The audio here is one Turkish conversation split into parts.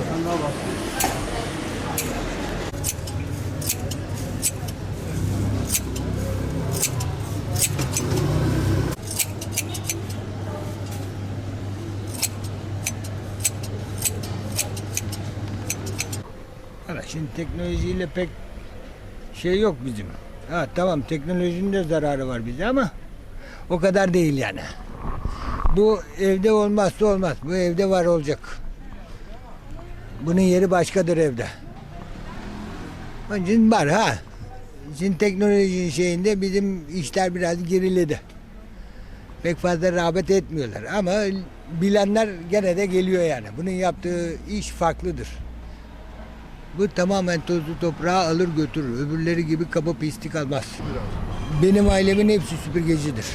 sen daha bak. Şimdi teknolojiyle pek şey yok bizim. Ha tamam teknolojinin de zararı var bize ama o kadar değil yani. Bu evde olmazsa olmaz. Bu evde var olacak. Bunun yeri başkadır evde. Onun için var ha. Şimdi teknolojinin şeyinde bizim işler biraz geriledi. Pek fazla rağbet etmiyorlar ama bilenler gene de geliyor yani. Bunun yaptığı iş farklıdır. Bu tamamen tozlu toprağı alır götürür. Öbürleri gibi kaba pislik almaz. Benim ailemin hepsi süpürgecidir.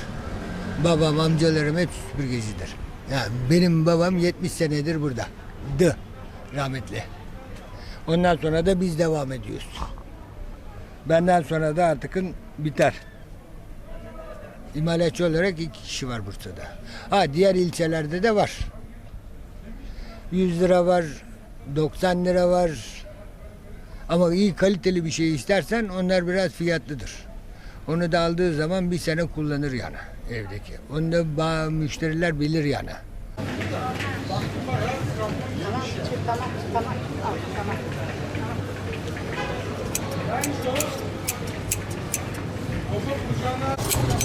Babam, amcalarım hepsi süpürgecidir. Yani benim babam 70 senedir burada. Dı rahmetli. Ondan sonra da biz devam ediyoruz. Benden sonra da artık biter. İmalatçı olarak iki kişi var Bursa'da. Ha diğer ilçelerde de var. 100 lira var, 90 lira var. Ama iyi kaliteli bir şey istersen onlar biraz fiyatlıdır. Onu da aldığı zaman bir sene kullanır yani evdeki. Onu da müşteriler bilir yani. Tamam, tamam. Al, tamam. tamam.